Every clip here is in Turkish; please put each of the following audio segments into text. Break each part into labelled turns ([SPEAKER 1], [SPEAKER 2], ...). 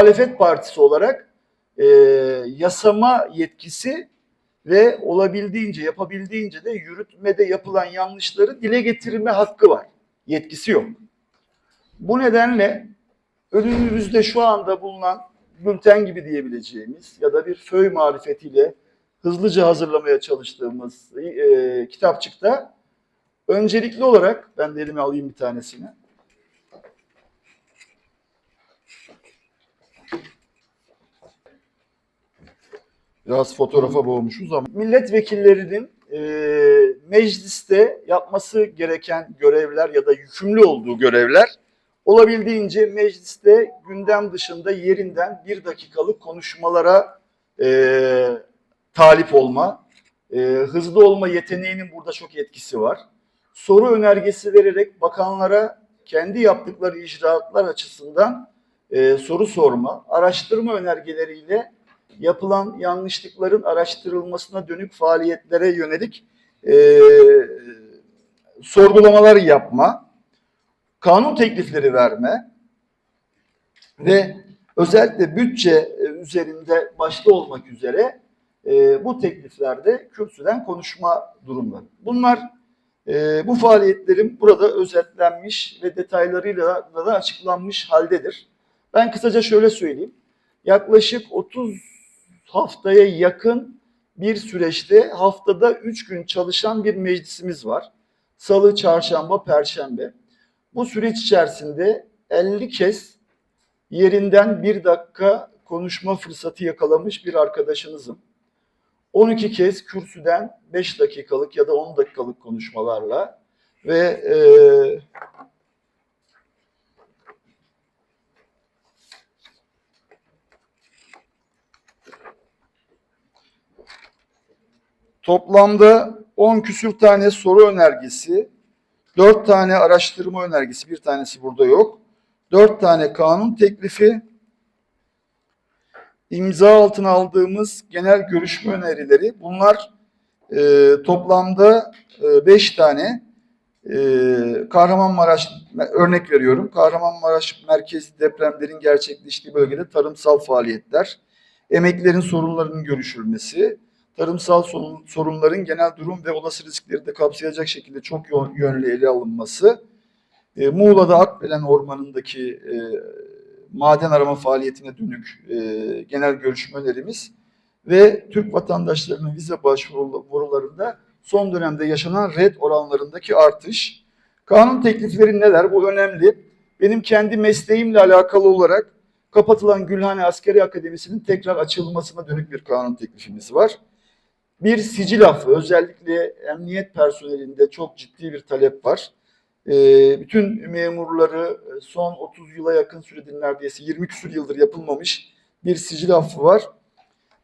[SPEAKER 1] muhalefet partisi olarak e, yasama yetkisi ve olabildiğince, yapabildiğince de yürütmede yapılan yanlışları dile getirme hakkı var. Yetkisi yok. Bu nedenle önümüzde şu anda bulunan bülten gibi diyebileceğimiz ya da bir föy marifetiyle hızlıca hazırlamaya çalıştığımız e, kitapçıkta öncelikli olarak ben de elime alayım bir tanesini. Biraz fotoğrafa boğmuşuz ama milletvekillerinin e, mecliste yapması gereken görevler ya da yükümlü olduğu görevler olabildiğince mecliste gündem dışında yerinden bir dakikalık konuşmalara e, talip olma, e, hızlı olma yeteneğinin burada çok etkisi var. Soru önergesi vererek bakanlara kendi yaptıkları icraatlar açısından e, soru sorma, araştırma önergeleriyle yapılan yanlışlıkların araştırılmasına dönük faaliyetlere yönelik e, sorgulamalar yapma, kanun teklifleri verme ve özellikle bütçe üzerinde başta olmak üzere e, bu tekliflerde kürsüden konuşma durumları. Bunlar e, bu faaliyetlerim burada özetlenmiş ve detaylarıyla da açıklanmış haldedir. Ben kısaca şöyle söyleyeyim. Yaklaşık 30 haftaya yakın bir süreçte haftada 3 gün çalışan bir meclisimiz var. Salı, çarşamba, perşembe. Bu süreç içerisinde 50 kez yerinden bir dakika konuşma fırsatı yakalamış bir arkadaşınızım. 12 kez kürsüden 5 dakikalık ya da 10 dakikalık konuşmalarla ve e, toplamda 10 küsür tane soru önergesi, 4 tane araştırma önergesi, bir tanesi burada yok. 4 tane kanun teklifi, imza altına aldığımız genel görüşme önerileri. Bunlar e, toplamda 5 tane e, Kahramanmaraş örnek veriyorum. Kahramanmaraş merkezi depremlerin gerçekleştiği bölgede tarımsal faaliyetler, emeklilerin sorunlarının görüşülmesi, tarımsal sorun- sorunların genel durum ve olası riskleri de kapsayacak şekilde çok yönlü ele alınması, e, Muğla'da Akbelen Ormanı'ndaki e, maden arama faaliyetine dönük e, genel görüşme önerimiz ve Türk vatandaşlarının vize başvurularında son dönemde yaşanan red oranlarındaki artış. Kanun teklifleri neler? Bu önemli. Benim kendi mesleğimle alakalı olarak kapatılan Gülhane Askeri Akademisi'nin tekrar açılmasına dönük bir kanun teklifimiz var. Bir sicil affı, özellikle emniyet personelinde çok ciddi bir talep var. Ee, bütün memurları e, son 30 yıla yakın süredir neredeyse 20 küsur yıldır yapılmamış bir sicil affı var.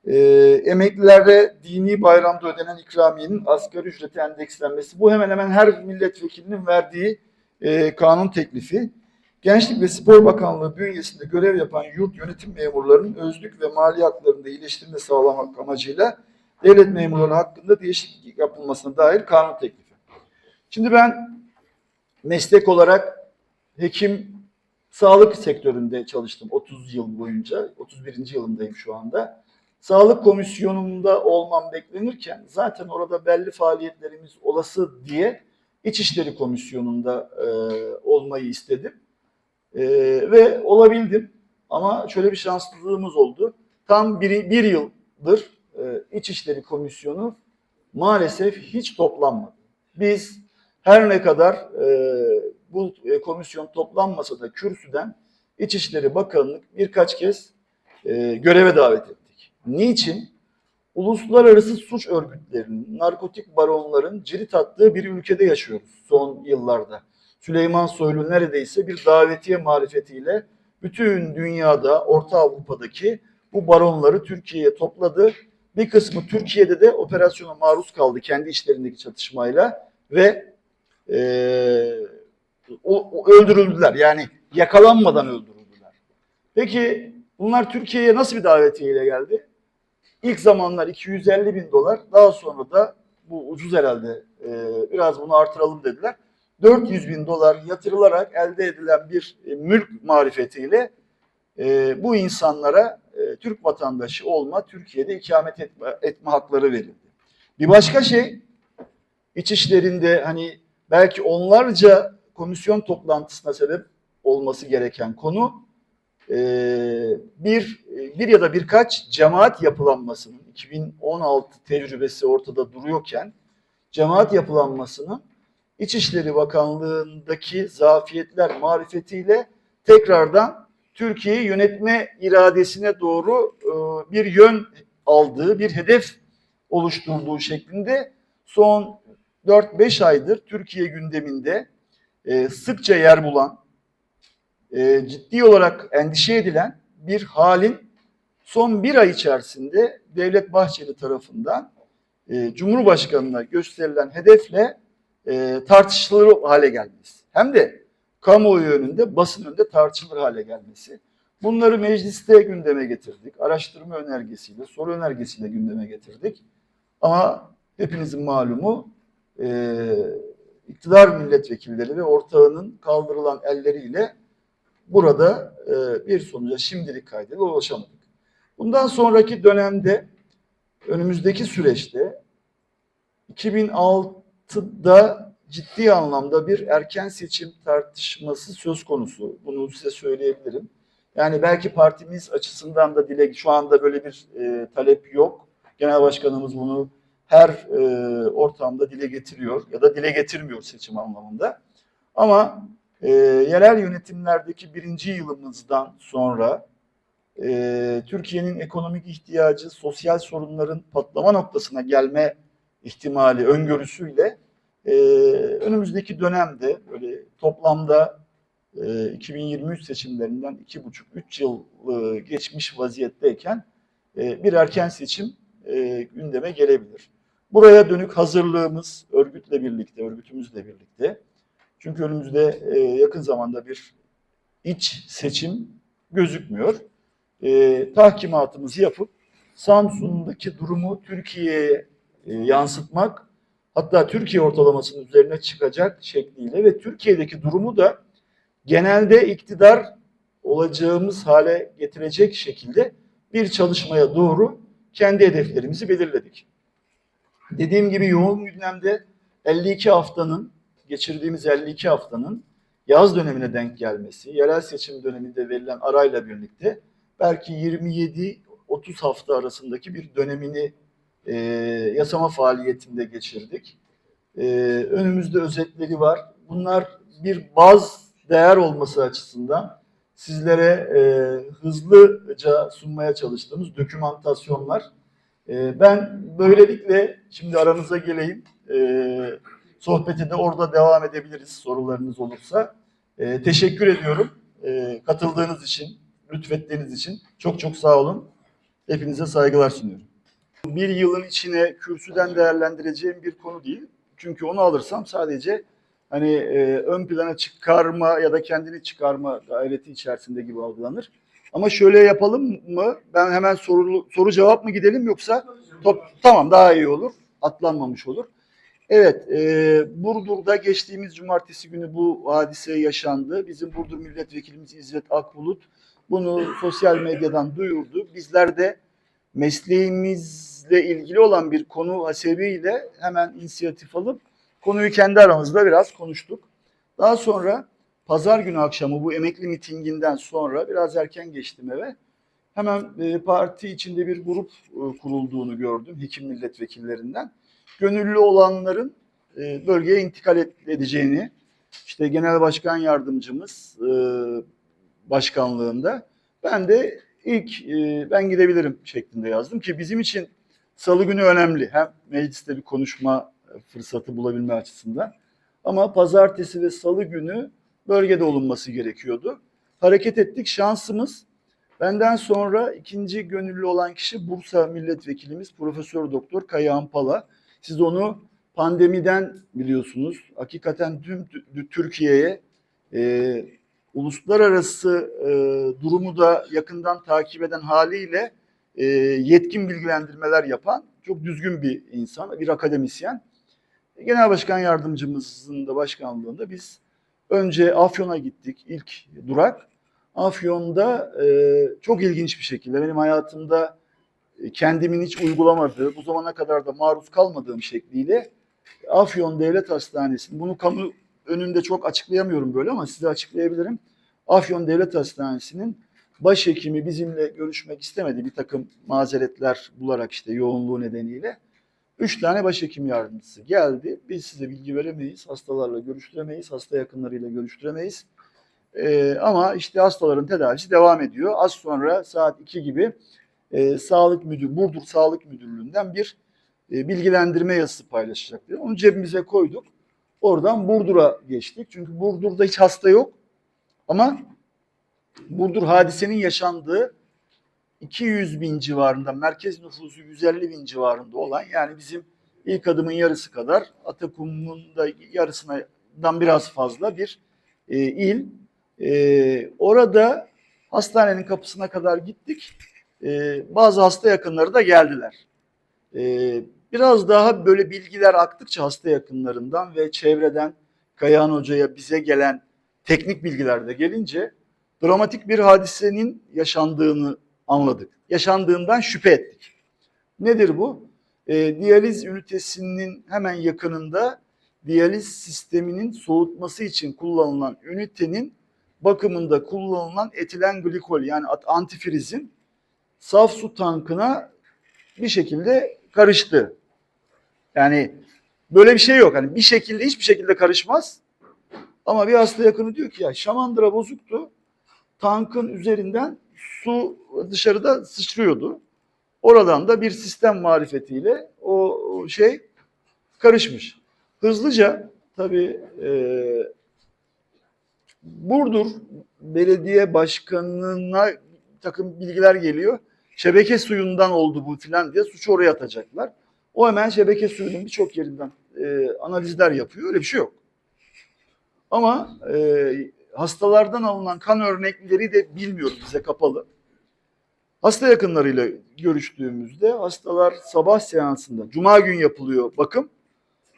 [SPEAKER 1] Ee, emeklilere dini bayramda ödenen ikramiyenin asgari ücrete endekslenmesi. Bu hemen hemen her milletvekilinin verdiği e, kanun teklifi. Gençlik ve Spor Bakanlığı bünyesinde görev yapan yurt yönetim memurlarının özlük ve mali haklarında iyileştirme sağlamak amacıyla devlet memurları hakkında değişiklik yapılmasına dair kanun teklifi. Şimdi ben meslek olarak hekim sağlık sektöründe çalıştım 30 yıl boyunca. 31. yılımdayım şu anda. Sağlık komisyonunda olmam beklenirken zaten orada belli faaliyetlerimiz olası diye İçişleri Komisyonu'nda e, olmayı istedim. E, ve olabildim. Ama şöyle bir şanssızlığımız oldu. Tam bir, bir yıldır İçişleri Komisyonu maalesef hiç toplanmadı. Biz her ne kadar e, bu e, komisyon toplanmasa da kürsüden İçişleri Bakanlık birkaç kez e, göreve davet ettik. Niçin? Uluslararası suç örgütlerinin, narkotik baronların cirit attığı bir ülkede yaşıyoruz son yıllarda. Süleyman Soylu neredeyse bir davetiye marifetiyle bütün dünyada, Orta Avrupa'daki bu baronları Türkiye'ye topladı. Bir kısmı Türkiye'de de operasyona maruz kaldı kendi içlerindeki çatışmayla ve eee, o, o öldürüldüler. Yani yakalanmadan öldürüldüler. Peki bunlar Türkiye'ye nasıl bir davetiyeyle geldi? İlk zamanlar 250 bin dolar, daha sonra da bu ucuz herhalde, eee, biraz bunu artıralım dediler. 400 bin dolar yatırılarak elde edilen bir e, mülk marifetiyle e, bu insanlara e, Türk vatandaşı olma, Türkiye'de ikamet etme, etme hakları verildi. Bir başka şey, iç işlerinde hani belki onlarca komisyon toplantısına sebep olması gereken konu e, bir bir ya da birkaç cemaat yapılanmasının 2016 tecrübesi ortada duruyorken cemaat yapılanmasının İçişleri Bakanlığı'ndaki zafiyetler marifetiyle tekrardan Türkiye'yi yönetme iradesine doğru e, bir yön aldığı, bir hedef oluşturduğu şeklinde son 4-5 aydır Türkiye gündeminde e, sıkça yer bulan, e, ciddi olarak endişe edilen bir halin son bir ay içerisinde Devlet Bahçeli tarafından Cumhurbaşkanı'na gösterilen hedefle tartışılır hale gelmesi. Hem de kamuoyu önünde, basın önünde tartışılır hale gelmesi. Bunları mecliste gündeme getirdik. Araştırma önergesiyle, soru önergesiyle gündeme getirdik. Ama hepinizin malumu e, iktidar milletvekilleri ve ortağının kaldırılan elleriyle burada e, bir sonuca şimdilik kaydıyla ulaşamadık. Bundan sonraki dönemde önümüzdeki süreçte 2006'da ciddi anlamda bir erken seçim tartışması söz konusu. Bunu size söyleyebilirim. Yani belki partimiz açısından da dile şu anda böyle bir e, talep yok. Genel başkanımız bunu her e, ortamda dile getiriyor ya da dile getirmiyor seçim anlamında. Ama e, yerel yönetimlerdeki birinci yılımızdan sonra e, Türkiye'nin ekonomik ihtiyacı, sosyal sorunların patlama noktasına gelme ihtimali öngörüsüyle e, önümüzdeki dönemde böyle toplamda e, 2023 seçimlerinden iki buçuk, üç yıl e, geçmiş vaziyetteyken e, bir erken seçim e, gündeme gelebilir. Buraya dönük hazırlığımız örgütle birlikte, örgütümüzle birlikte. Çünkü önümüzde e, yakın zamanda bir iç seçim gözükmüyor. E, tahkimatımızı yapıp Samsun'daki durumu Türkiye'ye e, yansıtmak, hatta Türkiye ortalamasının üzerine çıkacak şekliyle ve Türkiye'deki durumu da genelde iktidar olacağımız hale getirecek şekilde bir çalışmaya doğru kendi hedeflerimizi belirledik. Dediğim gibi yoğun gündemde 52 haftanın, geçirdiğimiz 52 haftanın yaz dönemine denk gelmesi, yerel seçim döneminde verilen arayla birlikte belki 27-30 hafta arasındaki bir dönemini e, yasama faaliyetinde geçirdik. E, önümüzde özetleri var. Bunlar bir baz değer olması açısından sizlere e, hızlıca sunmaya çalıştığımız dokümantasyonlar. E, ben böylelikle şimdi aranıza geleyim. E, sohbete de orada devam edebiliriz sorularınız olursa. E, teşekkür ediyorum e, katıldığınız için, lütfettiğiniz için. Çok çok sağ olun. Hepinize saygılar sunuyorum. Bir yılın içine kürsüden değerlendireceğim bir konu değil. Çünkü onu alırsam sadece hani e, ön plana çıkarma ya da kendini çıkarma gayreti içerisinde gibi algılanır. Ama şöyle yapalım mı? Ben hemen soru, soru cevap mı gidelim yoksa top, tamam daha iyi olur. Atlanmamış olur. Evet, e, Burdur'da geçtiğimiz cumartesi günü bu hadise yaşandı. Bizim Burdur Milletvekilimiz İzzet Akbulut bunu sosyal medyadan duyurdu. Bizler de mesleğimizle ilgili olan bir konu hasebiyle hemen inisiyatif alıp konuyu kendi aramızda biraz konuştuk. Daha sonra pazar günü akşamı bu emekli mitinginden sonra biraz erken geçtim eve. Hemen e, parti içinde bir grup e, kurulduğunu gördüm hekim milletvekillerinden. Gönüllü olanların e, bölgeye intikal edeceğini, işte genel başkan yardımcımız başkanlığında ben de ilk ben gidebilirim şeklinde yazdım ki bizim için salı günü önemli. Hem mecliste bir konuşma fırsatı bulabilme açısından. Ama pazartesi ve salı günü bölgede olunması gerekiyordu. Hareket ettik. Şansımız benden sonra ikinci gönüllü olan kişi Bursa Milletvekilimiz Profesör Doktor Kayahan Pala. Siz onu pandemiden biliyorsunuz. Hakikaten tüm Türkiye'ye e, uluslararası e, durumu da yakından takip eden haliyle e, yetkin bilgilendirmeler yapan çok düzgün bir insan, bir akademisyen. Genel Başkan Yardımcımızın da başkanlığında biz önce Afyon'a gittik ilk durak. Afyon'da e, çok ilginç bir şekilde benim hayatımda e, kendimin hiç uygulamadığı, bu zamana kadar da maruz kalmadığım şekliyle Afyon Devlet Hastanesi, bunu kamu önünde çok açıklayamıyorum böyle ama size açıklayabilirim. Afyon Devlet Hastanesi'nin başhekimi bizimle görüşmek istemedi bir takım mazeretler bularak işte yoğunluğu nedeniyle. Üç tane başhekim yardımcısı geldi. Biz size bilgi veremeyiz, hastalarla görüştüremeyiz, hasta yakınlarıyla görüştüremeyiz. Ee, ama işte hastaların tedavisi devam ediyor. Az sonra saat 2 gibi e, Sağlık Müdür, Burdur Sağlık Müdürlüğü'nden bir e, bilgilendirme yazısı paylaşacak diye. Onu cebimize koyduk. Oradan Burdur'a geçtik. Çünkü Burdur'da hiç hasta yok. Ama Burdur hadisenin yaşandığı 200 bin civarında, merkez nüfusu 150 bin civarında olan yani bizim ilk adımın yarısı kadar Atakum'un da yarısından biraz fazla bir e, il. E, orada hastanenin kapısına kadar gittik. E, bazı hasta yakınları da geldiler. E, biraz daha böyle bilgiler aktıkça hasta yakınlarından ve çevreden Kayahan Hoca'ya bize gelen teknik bilgiler de gelince dramatik bir hadisenin yaşandığını anladık. Yaşandığından şüphe ettik. Nedir bu? E, diyaliz ünitesinin hemen yakınında diyaliz sisteminin soğutması için kullanılan ünitenin bakımında kullanılan etilen glikol yani antifrizin saf su tankına bir şekilde karıştı. Yani böyle bir şey yok. Hani bir şekilde hiçbir şekilde karışmaz. Ama bir hasta yakını diyor ki ya şamandıra bozuktu. Tankın üzerinden su dışarıda sıçrıyordu. Oradan da bir sistem marifetiyle o şey karışmış. Hızlıca tabii e, Burdur Belediye Başkanı'na takım bilgiler geliyor. Şebeke suyundan oldu bu filan diye suçu oraya atacaklar. O hemen şebeke suyunun birçok yerinden e, analizler yapıyor. Öyle bir şey yok. Ama e, hastalardan alınan kan örnekleri de bilmiyoruz bize kapalı. Hasta yakınlarıyla görüştüğümüzde hastalar sabah seansında, cuma gün yapılıyor bakım.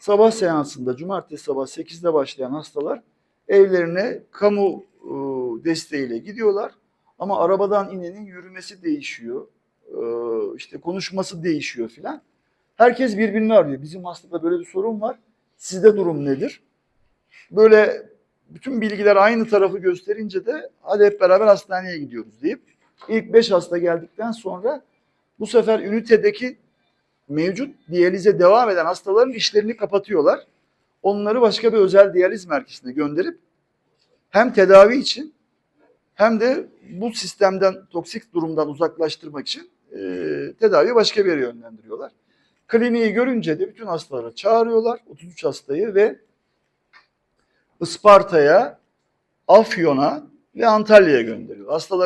[SPEAKER 1] Sabah seansında, cumartesi sabah 8'de başlayan hastalar evlerine kamu e, desteğiyle gidiyorlar. Ama arabadan inenin yürümesi değişiyor. E, işte konuşması değişiyor filan. Herkes birbirini arıyor. Bizim hastada böyle bir sorun var. Sizde durum nedir? Böyle bütün bilgiler aynı tarafı gösterince de hadi hep beraber hastaneye gidiyoruz deyip ilk 5 hasta geldikten sonra bu sefer ünitedeki mevcut diyalize devam eden hastaların işlerini kapatıyorlar. Onları başka bir özel diyaliz merkezine gönderip hem tedavi için hem de bu sistemden toksik durumdan uzaklaştırmak için e, tedaviyi başka bir yere yönlendiriyorlar. Kliniği görünce de bütün hastaları çağırıyorlar. 33 hastayı ve Isparta'ya, Afyon'a ve Antalya'ya gönderiyor. Hastalar